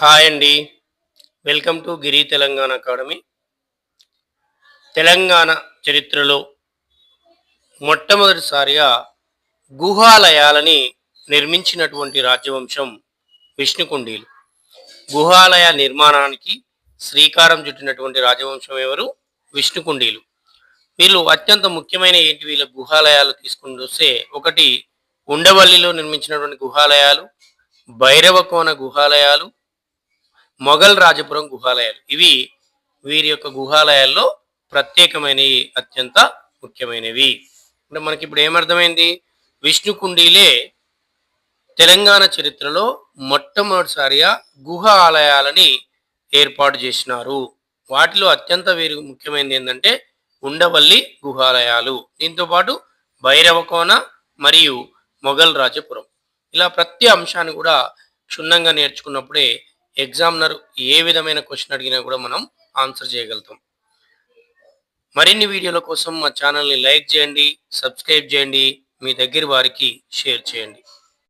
Hi అండి. Welcome to Giri Telangana academy. Telangana చరిత్రలో మొట్టమొదటిసారిగా గుహాలయాలని నిర్మించినటువంటి రాజవంశం విష్ణుకుండీలు. గుహాలయ నిర్మాణానికి శ్రీకారం చుట్టినటువంటి రాజవంశం ఎవరు? విష్ణుకుండీలు. వీళ్ళు అత్యంత ముఖ్యమైన ఏంటి? వీళ్ళ గుహాలయాలు తీసుకుని చూస్తే ఒకటి ఉండవల్లిలో నిర్మించినటువంటి గుహాలయాలు భైరవకోన గుహాలయాలు మొఘల్ రాజపురం గుహాలయాలు. ఇవి వీరి యొక్క గుహాలయాల్లో ప్రత్యేకమైనవి అత్యంత ముఖ్యమైనవి. అంటే మనకి ఇప్పుడు ఏమర్థమైంది? విష్ణు కుండీలే తెలంగాణ చరిత్రలో మొట్టమొదటిసారిగా గుహ ఆలయాలని ఏర్పాటు చేసినారు. వాటిలో అత్యంత వీరి ముఖ్యమైనది ఏంటంటే ఉండవల్లి గుహాలయాలు. దీంతో పాటు భైరవకోన మరియు మొఘల్ రాజపురం. ఇలా ప్రతి అంశాన్ని కూడా క్షుణ్ణంగా నేర్చుకున్నప్పుడే ఎగ్జామినర్ ఏ విధమైన క్వశ్చన్ అడిగినా కూడా మనం ఆన్సర్ చేయగలుగుతాం. మరిన్ని వీడియోల కోసం మా ఛానల్ని లైక్ చేయండి సబ్స్క్రైబ్ చేయండి మీ దగ్గర వారికి షేర్ చేయండి.